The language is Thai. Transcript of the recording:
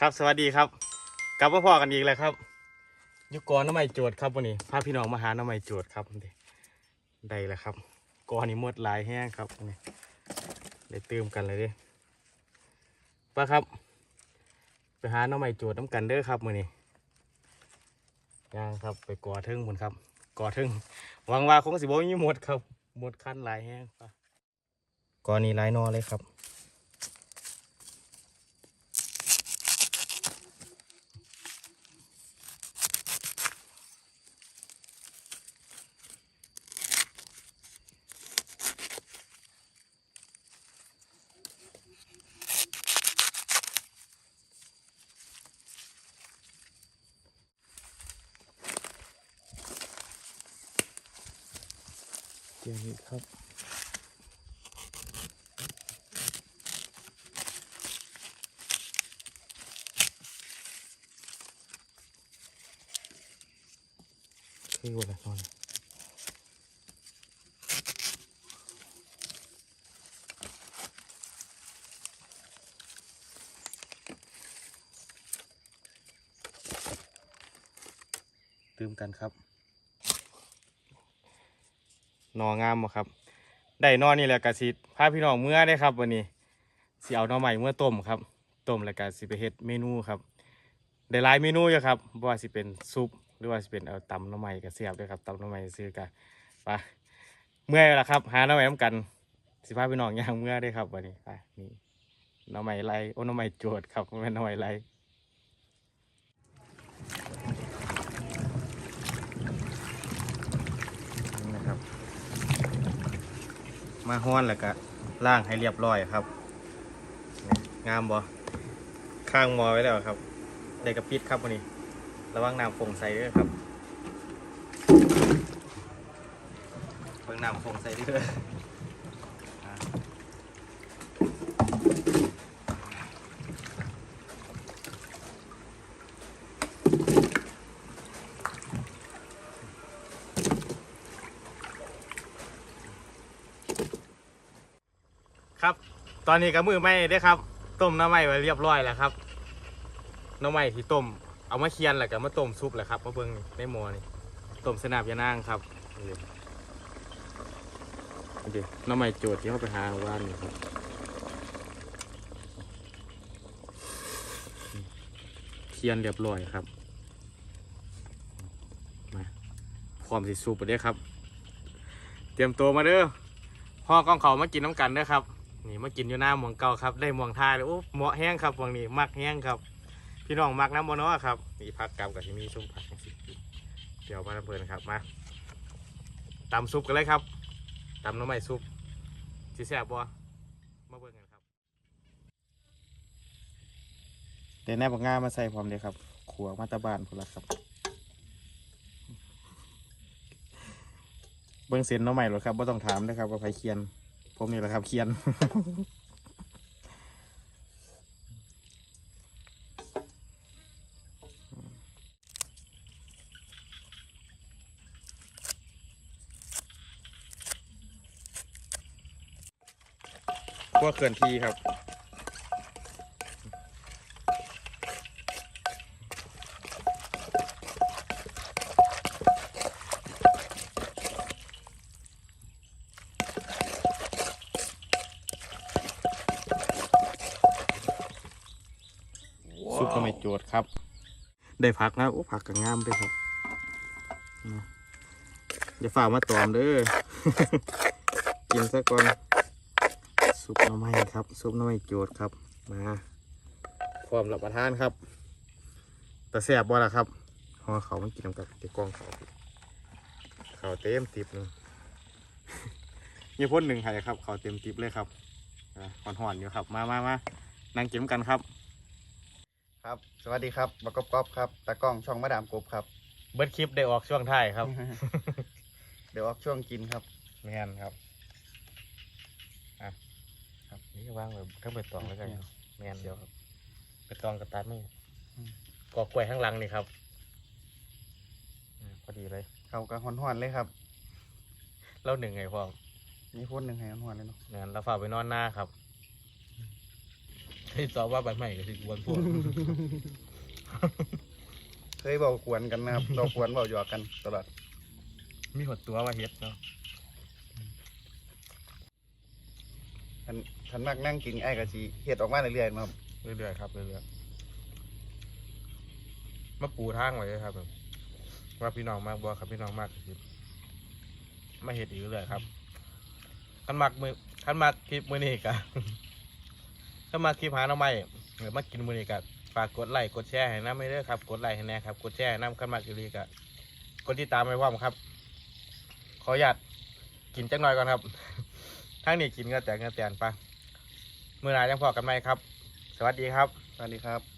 ครับสวัสดีครับ กลับมาพอกันอีกแล้วครับยุกรน้ำใหม่โจทย์ครับวันนี้พาพี่น้องมาหาน้ำใหม่โจทย์ครับทีได้แล้วครับกอนี่หมดหลายแห้งครับนี่ได้เติมกันเลยดิป้าครับ ไปหาน้ำใหม่โจทย์น้ำกันเด้อครับมือนี้ย่างครับไปกอเทิงบนครับกอเทิงหวังว่าคงสิบ่มีหมดครับหมดคันหลายแห้งปะกอนี่ลายนอเลยครับ เดี๋ยวนี้ครับคือวันละนอนตื่มกันครับ นองามบ่ครับได้นอนี่แหละกะสิพาพี่น้องเมื่อได้ครับ วันนี้สิเอาหน่อใหม่เมื่อต้มครับต้มแล้วก็สิไปเฮ็ดเมนูครับได้หลายเมนูอยู่ครับบ่ว่าสิเป็นซุปหรือว่าสิเป็นเอาตำหน่อใหม่ก็เสียบด้วยครับตำหน่อใหม่ซื้อกันไปเมื่อยแล้วครับ หาหน่อใหม่น้ำกัน สิพาพี่น้องย่างเมื่อได้ครับวันนี้ไปนี่หน่อใหม่ไรโอ้หน่อใหม่โจดครับบ่แม่นหน่อใหม่ไรนี่นะครับ มาห้อนแล้วก็ล่างให้เรียบร้อยครับ งามบ่ข้างมอไว้แล้วครับได้กระปิดครับวันนี้ ระวังน้ำฟงใส่ด้วยครับเบิ่งน้ำฟงใส่ด้วย ครับ ตอนนี้ก็มือไม้ได้ครับ ต้มน้ำไม้ไว้เรียบร้อยแล้วครับน้ำไม้ที่ต้มเอามาเคียนแล้วก็มาต้มซุปแหละครับมาเบิ่งในหม้อนี่ต้มสนาบยานางครับนี่นี่ดิน้ำใหม่โจทย์ที่เขาไปหาว่านนี่ครับเคียนเรียบร้อยครับมาพร้อมสิซุปไปเด้ครับ เตรียมตัวมาเด้อพ่อกล้องเขามากินน้ำกันเด้อครับ นี่มากินอยู่หน้ามวงเก่าครับ ได้มวงทายเลยโอ้เหมาะแห้งครับหมวงนี้มักแห้งครับ พี่น้องมักน้ำบนเนาะครับมีผักกับกับที่มีชุ่มผักจังซี่เดี๋ยวมาเพลินครับมาตำซุปกันเลยครับตำน้ำใหม่ซุปจีแซ่บบัวมาเบิ่งกันครับเดี๋ยวแนบง่ามาใส่พร้อมเลยครับขัวมาตาบานพุ่นละครับ เบิ่งเส้นน้ำใหม่หรอครับว่ต้องถามนะครับว่าใครเคียน ผมนี่แหละครับเคียน พวกเขื่อนทีครับ ซุป ก็ไม่โจดครับ ได้ผักนะโอ้ผักก็งามด้วยครับอย่าฝ่ากมาตอมเด้อกินซะก่อนซุปน้ำไม้ครับซุปน้ำไม้โจดครับมาพร้อมรับประทานครับแต่แซ่บบ่ละครับห่อเขามันกินนำกับเด็กกองเขาเขาเต็มติบเลยมีพ่นหนึ่งไข่ครับเขาเต็มติบเลยครับหอนหอนๆอยู่ครับ มามามานั่งกินกันครับ ครับ สวัสดีครับบักกบก๊อบครับตากล้องช่องมาดามกบครับ เบิร์ดคลิปได้ออกช่วงท้ายครับ เดี๋ยวออกช่วงกินครับ แมนครับอะครับนี่ว่างเลยทั้งเปิดตองแล้วกันครับแมนเดียวครับเปิดตองกับตัดไม่อืมกอกล้วยข้างหลังนี่ครับอ่าพอดีเลย เขาก็ฮ้อนๆเลยครับเล่าหนึ่งไงพ่อมีพ่นหนึ่งให้ฮ้อนๆเลยเนาะแมนเราฝากไปนอนหน้าครับ ให้ตอบว่าใบใหม่ก็สิกวนพวก เคยบอกกวนกันนะครับ เรากวนบอกหยอกกันตลอดมีหดตัวว่าเฮ็ดเนาะทันทันมากนั่งกินไอ้กะจีเฮ็ดออกมาเรื่อยๆนะครับเรื่อยๆครับเรื่อยๆมาปูทางไว้เลยครับผมว่าพี่น้องมากบ่ครับพี่น้องมากก็สิมาเฮ็ดอีกเรื่อยๆครับคันมักมือคันมักคลิปมื้อนี้ก ถ้ามาคลิปหาหน่อไม้หรือมากินมือนี้กะฝากกดไลค์กดแชร์ให้นำไม่เด้อครับ กดไลค์ให้แน่ครับ กดแชร์ให้นำคันมากอีหลีกะกดติดตามไว้พร้อมครับ ขออนุญาตกินจังหน่อยก่อนครับ ทั้งนี้กินก็แต่เงนแตนปะมือหน้ายังพอกันไหมครับ สวัสดีครับ สวัสดีครับ